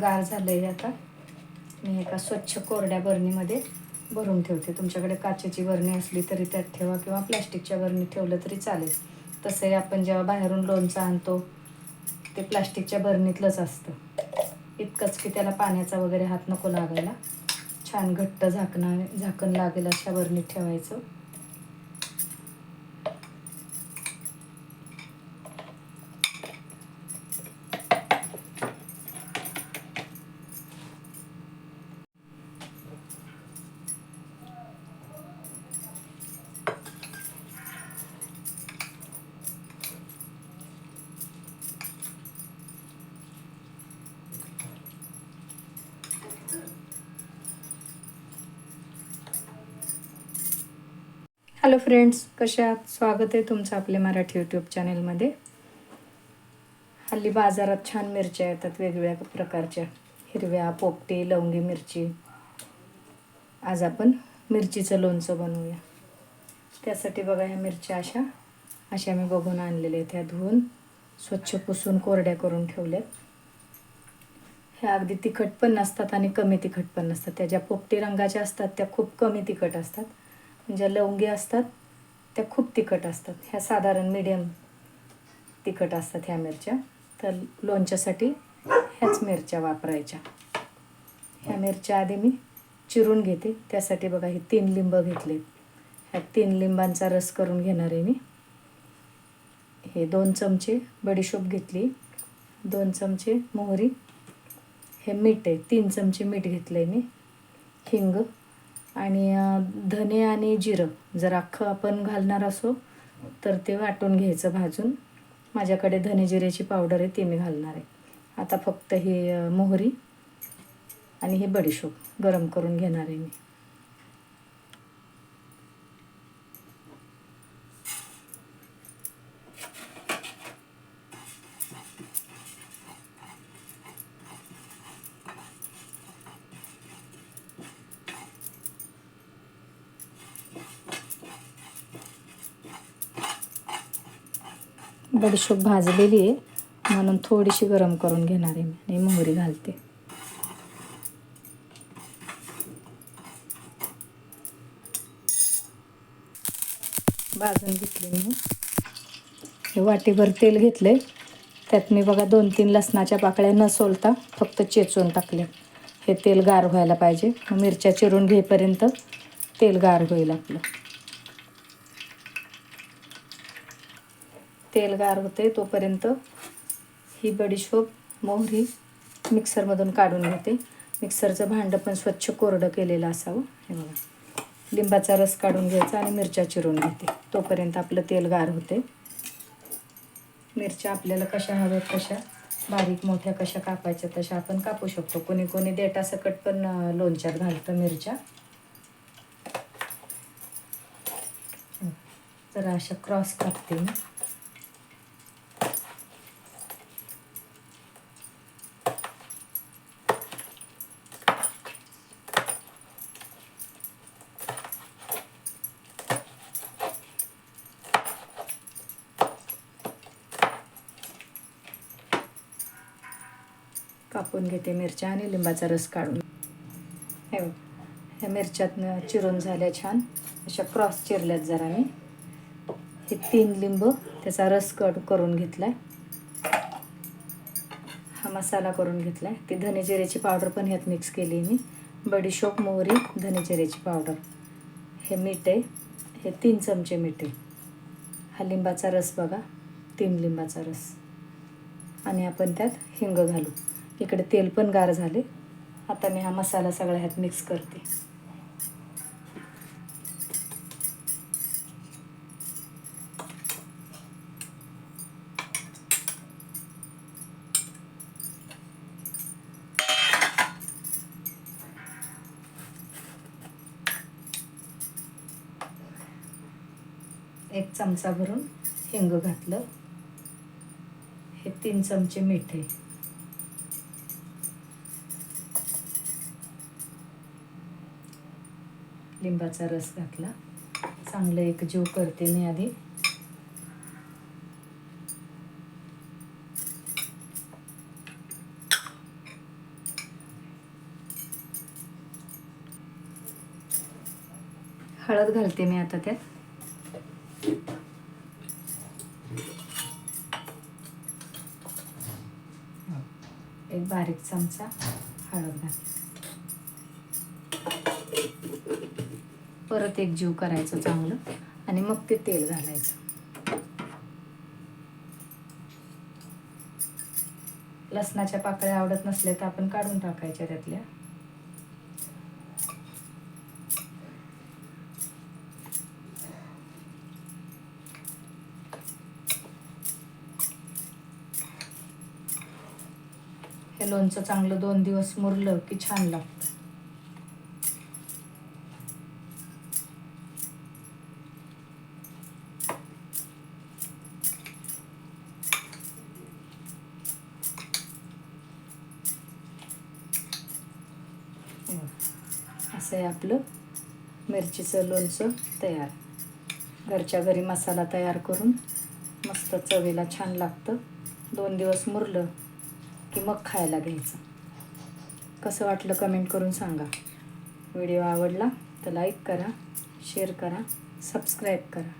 गार झालं आहे आता. मी एका स्वच्छ कोरड्या बरणीमध्ये भरून ठेवते. तुमच्याकडे काचेची बरणी असली तरी त्यात ठेवा किंवा प्लॅस्टिकच्या बरणीत ठेवलं तरी चालेल. तसंही आपण जेव्हा बाहेरून लोणचं आणतो ते प्लास्टिकच्या बरणीतलंच असतं. इतकंच की त्याला पाण्याचा वगैरे हात नको लागायला. छान घट्ट झाकणा झाकण लागेल अशा बरणीत ठेवायचं. हॅलो फ्रेंड्स कशा आहात? स्वागत आहे तुमचं आपल्या मराठी यूट्यूब चॅनेलमध्ये हल्ली बाजारात छान मिरच्या येतात वेगवेगळ्या प्रकारच्या. हिरव्या पोपटी लवंगी मिरची. आज आपण मिरचीचं लोणचं बनवूया. त्यासाठी बघा ह्या मिरच्या अशा. अशा मी बघून आणलेल्या आहेत. ह्या धुवून स्वच्छ पुसून कोरड्या करून ठेवल्यात. ह्या अगदी तिखट पण नसतात आणि कमी तिखट पण नसतात. त्या ज्या पोपटी रंगाच्या असतात त्या खूप कमी तिखट असतात. ज्या लवंगी असतात त्या खूप तिखट असतात. ह्या साधारण मिडियम तिखट असतात ह्या मिरच्या. तर लोणच्यासाठी ह्याच मिरच्या वापरायच्या. ह्या मिरच्या आधी मी चिरून घेते. त्यासाठी बघा हे तीन लिंब घेतले ह्या तीन लिंबांचा रस करून घेणार आहे मी. हे दोन चमचे बडीशोप घेतली. दोन चमचे मोहरी. हे मीठ आहे. तीन चमचे मीठ घेतलं आहे मी. हिंग. आणि धने आणि जिरं जर अख्खं आपण घालणार असो तर ते वाटून घ्यायचं भाजून. माझ्याकडे धने जिऱ्याची पावडर आहे ती मी घालणार आहे. आता फक्त ही मोहरी आणि हे बडीशोप गरम करून घेणार आहे मी. बडीशोप भाजलेली आहे. म्हणून थोडीशी गरम करून घेणार आहे मी. आणि मोहरी घालते. भाजून घेतली मी. हे वाटीभर तेल घेतले त्यात मी बघा दोन तीन लसणाच्या पाकळ्या न सोलता फक्त चेचून टाकले हे तेल गार व्हायला पाहिजे. मग मिरच्या चिरून घेईपर्यंत तेल गार होईल आपलं. तेल गार होते तोपर्यंत ही बडीशोप मोहरी मिक्सरमधून काढून घेते. मिक्सरचं भांडं पण स्वच्छ कोरडं केलेलं असावं. हे बघा. लिंबाचा रस काढून घ्यायचा आणि मिरच्या चिरून घेते. तोपर्यंत आपलं तेल गार होते मिरच्या आपल्याला कशा हव्यात कशा बारीक मोठ्या कशा कापायच्या तशा आपण कापू शकतो. कोणी कोणी देटासकट पण लोणच्यात घालतं मिरच्या. जरा अशा क्रॉस कापते मी. कापून घेते मिरच्या आणि लिंबाचा रस काढून. हे बघ ह्या मिरच्यात चिरून झाल्या छान. अशा क्रॉस चिरल्यात जरा मी. हे तीन लिंब त्याचा रस कट करून घेतलाय. हा मसाला करून घेतलाय. ती धनेजिऱ्याची पावडर पण ह्यात मिक्स केली मी. बडीशोप मोहरी धनेजिऱ्याची पावडर. हे मीठ आहे. हे तीन चमचे मीठ आहे. हा लिंबाचा रस बघा. तीन लिंबाचा रस. आणि आपण त्यात हिंग घालू. इकडे तेल पण गार झाले. आता मी हा मसाला सगळा ह्यात मिक्स करते. एक चमचा भरून हिंग घातलं. हे तीन चमचे मीठ. आहे लिंबाचा रस घातला. चांगलं एक जीव करते मी आधी. हळद घालते मी आता त्यात. एक बारीक चमचा हळद घालते परत एक जीव करायचं चांगलं आणि मग ते तेल घालायचं. लसणाच्या पाकळ्या आवडत नसल्या तर आपण काढून टाकायच्या त्यातल्या. हे लोणचं चांगलं दोन दिवस मुरलं की छान लागतं. असं आहे आपलं मिरचीचं लोणचं तयार. घरच्या घरी मसाला तयार करून मस्त चवीला छान लागतं. दोन दिवस मुरलं की मग खायला घ्यायचं. कसं वाटलं कमेंट करून सांगा. व्हिडिओ आवडला तर लाईक करा शेअर करा सबस्क्राईब करा.